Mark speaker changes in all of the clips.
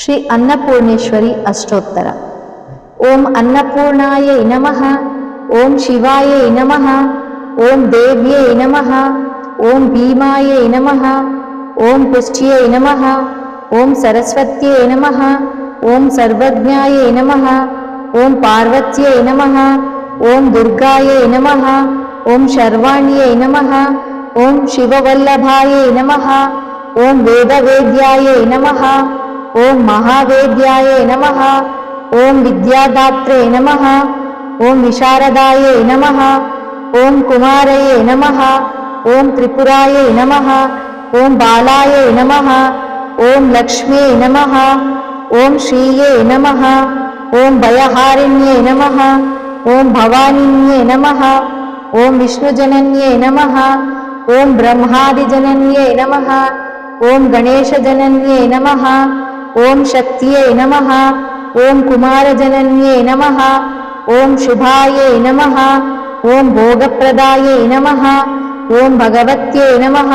Speaker 1: శ్రీ అన్నపూర్ణేశ్వరి అష్టోత్తర ఓం అన్నపూర్ణాయ నమ ఓం శివాయ నమ ఓం దేవ్యే నమ ఓం భీమాయ నమ ఓం పుష్ట్యే నమ ఓం సరస్వత్యే నమ ఓం సర్వజ్ఞాయ నమ ఓం పార్వత్యే నమ ఓం దుర్గాయ నమ ఓం శర్వాణ్యే నమ ఓం శివవల్లభాయ నమ ఓం వేదవేద్యాయ నమ ॐ महावेद्याय नमः ॐ विद्यादात्रे नमः ॐ विशारदाय नमः ॐ कुमारये नमः ॐ त्रिपुराय नमः ॐ बालाय नमः ॐ लक्ष्म्ये नमः ॐ श्रीये नमः ॐ भयहारिण्ये नमः ॐ भवानिन्ये नमः ॐ विष्णुजनन्ये नमः ॐ ब्रह्मादिजनन्ये नमः ॐ गणेशजनन्ये नमः ॐ शक्त्यै नमः ॐ कुमारजनन्ये नमः ॐ शुभायै नमः ॐ भोगप्रदायै नमः ॐ भगवत्यै नमः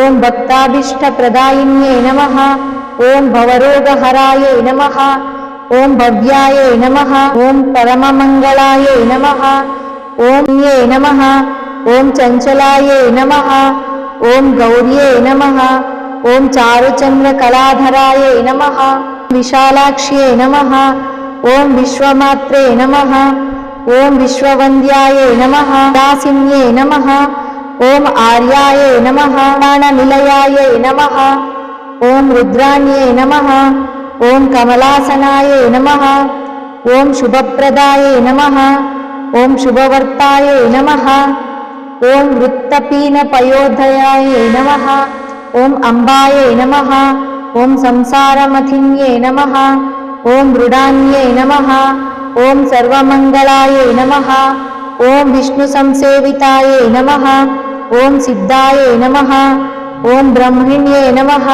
Speaker 1: ॐ भक्ताभीष्टप्रदायिन्ये नमः ॐ भवरोगहरायै नमः ॐ भव्यायै नमः ॐ परममङ्गलायै नमः ॐ ॐे नमः ॐ चञ्चलायै नमः ॐ गौर्यै नमः ఓం చారుచంద్ర కళాధరాయ నమ విశాలాక్ష్యే నమ ఓం విశ్వమాత్రే నమ ఓం విశ్వవంద్యాయ నమ దాసిన్యే నమ ఓం ఆర్యాయ నమ ప్రాణనిలయాయ నమ ఓం రుద్రాణ్యే నమ ఓం కమలాసనాయ నమ ఓం శుభప్రదాయ నమ ఓం శుభవర్తాయ నమ ఓం వృత్తపీన నమ. ॐ अम्बायै नमः ॐ संसारमथिन्ये नमः ॐ ॐडानन्ये नमः ॐ सर्वमङ्गलायै नमः ॐ विष्णुसंसेवितायै नमः ॐ सिद्धायै नमः ॐ ब्रह्मिण्ये नमः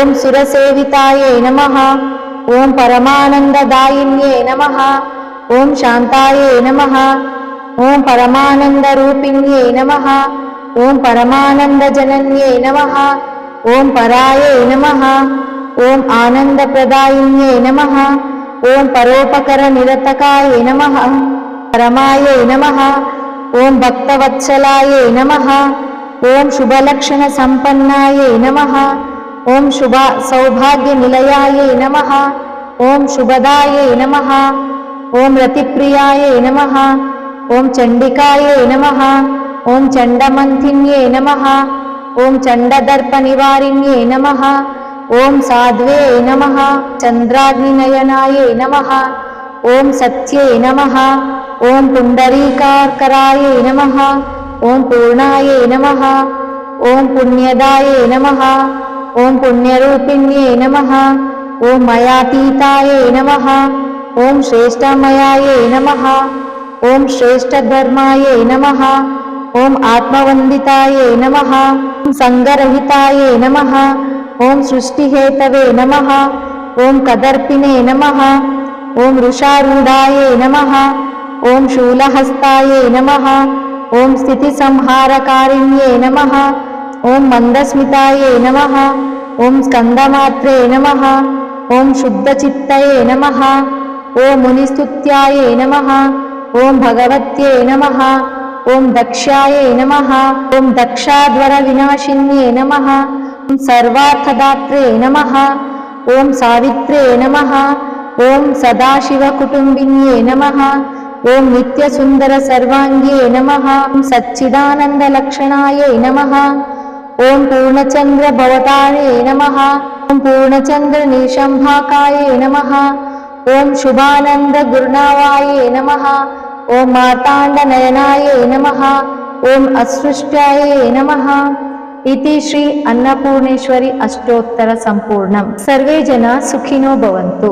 Speaker 1: ॐ सुरसेवितायै नमः ॐ परमानन्ददायिन्ये नमः ॐ शान्तायै नमः ॐ परमानन्दरूपिण्ये नमः ॐ परमानन्दजनन्ये नमः। ॐ परायै नमः। ॐ आनन्दप्रदायिन्ये नमः। ॐ परोपकरनिरतकाय नमः। परमायै नमः। ॐ भक्तवत्सलायै नमः। ॐ शुभलक्षणसम्पन्नायै नमः। ॐ शुभा सौभाग्यनिलयायै नमः। ॐ शुभदायै नमः। ॐ रतिप्रियायै नमः। ॐ चण्डिकायै नमः। ॐ चण्डमन्थिन्ये नमः ॐ चण्डदर्पनिवारिण्ये नमः ॐ साध्वे नमः चन्द्राग्निनयनाय नमः ॐ सत्ये नमः ॐ पुण्डरीकार्कराय नमः ॐ पूर्णाय नमः ॐ पुण्यदाय नमः ॐ पुण्यरूपिण्ये नमः ॐ मयातीताय नमः ॐ श्रेष्ठमयायै नमः ॐ श्रेष्ठधर्माय नमः ॐ आत्मवन्दितायै नमः सङ्गरहितायै नमः ॐ सृष्टिहेतवे नमः ॐ कदर्पिणे नमः ॐ ॐषारूढाय नमः ॐ शूलहस्तायै नमः ॐ स्थितिसंहारकारिण्ये नमः ॐ मन्दस्मितायै नमः ॐ स्कन्दमात्रे नमः ॐ शुद्धचित्तये नमः ॐ मुनिस्तुत्यायै नमः ॐ भगवत्यै नमः ॐ दक्षायै नमः। ॐ दक्षाद्वरविनाशिन्ये नमः। ॐ सर्वार्थदात्रे नमः। ॐ सावित्रे नमः। ॐ सदाशिवकुटुम्बिन्ये नमः। ॐ नित्यसुन्दरसर्वाङ्गे नमः। ॐ सच्चिदानन्दलक्षणायै नमः। ॐ पूर्णचन्द्रभवताये नमः। ॐ पूर्णचन्द्रनिशम्भाकाय नमः। ॐ शुभानन्दगुर्णावाय नमः। ॐ मार्ताण्डनयनायै नमः। ॐ असृष्ट्याय नमः। इति श्री अन्नपूर्णेश्वरि अष्टोत्तरसम्पूर्णम् सर्वे जनाः सुखिनो भवन्तु।